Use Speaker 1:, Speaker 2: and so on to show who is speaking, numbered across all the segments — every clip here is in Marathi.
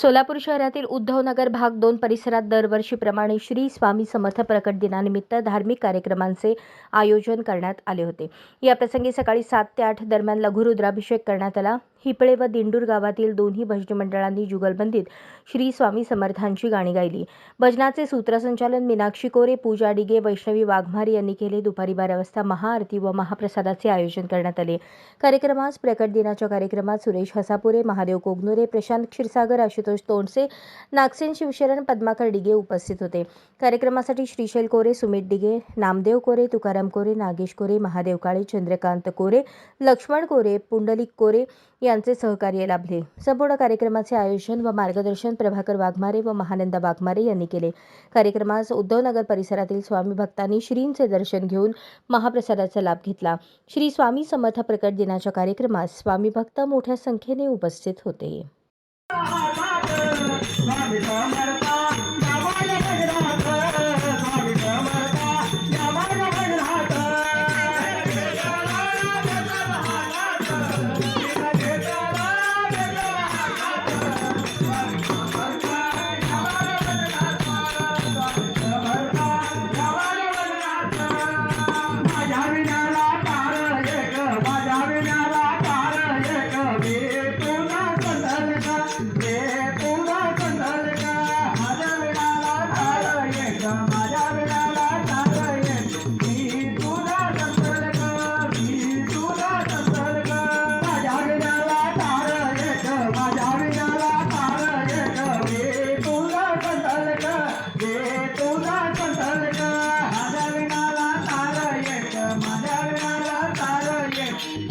Speaker 1: सोलापूर शहरातील उद्धवनगर भाग दोन परिसरात दरवर्षीप्रमाणे श्री स्वामी समर्थ प्रकट दिनानिमित्त धार्मिक कार्यक्रमांचे आयोजन करण्यात आले होते. याप्रसंगी सकाळी सात ते आठ दरम्यान लघुरुद्राभिषेक करण्यात आला. हिपळे व दिंडूर गावातील दोन्ही भजनी मंडळांनी जुगलबंदीत श्री स्वामी समर्थांची गाणी गायली. भजनाचे सूत्रसंचालन मीनाक्षी कोरे पूजा डिगे वैष्णवी वाघमारे यांनी केले. दुपारी बारा वाजता महाआरती व महाप्रसादाचे आयोजन करण्यात आले. कार्यक्रमास प्रकट दिनाच्या कार्यक्रमात सुरेश हसापुरे महादेव कोगनुरे प्रशांत क्षीरसागर आशुतोष तोंडसे नागसेन शिवशरण पद्माकर डिगे उपस्थित होते. कार्यक्रमासाठी श्रीशैल कोरे सुमित डिगे नामदेव कोरे तुकाराम कोरे नागेश कोरे महादेव काळे चंद्रकांत कोरे लक्ष्मण कोरे पुंडलिक कोरे यांचे सहकार्य लाभले. संपूर्ण कार्यक्रमाचे आयोजन व मार्गदर्शन प्रभाकर वाघमारे व महानंदा वाघमारे यांनी केले. कार्यक्रमास उद्धवनगर परिसरातील स्वामी भक्तांनी श्रींचे दर्शन घेऊन महाप्रसादाचा लाभ घेतला. श्री स्वामी समर्थ प्रकट दिनाच्या कार्यक्रमात स्वामी भक्त मोठ्या संख्येने उपस्थित होते.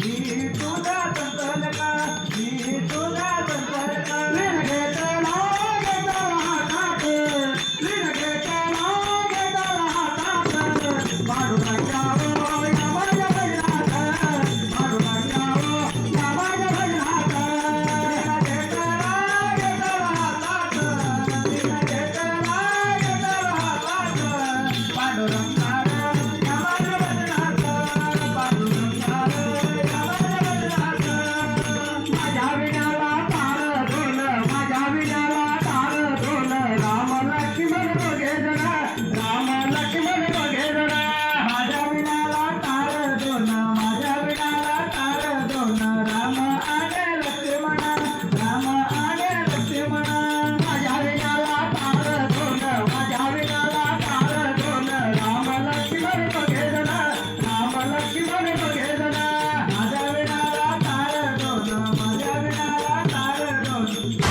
Speaker 2: నీకు నా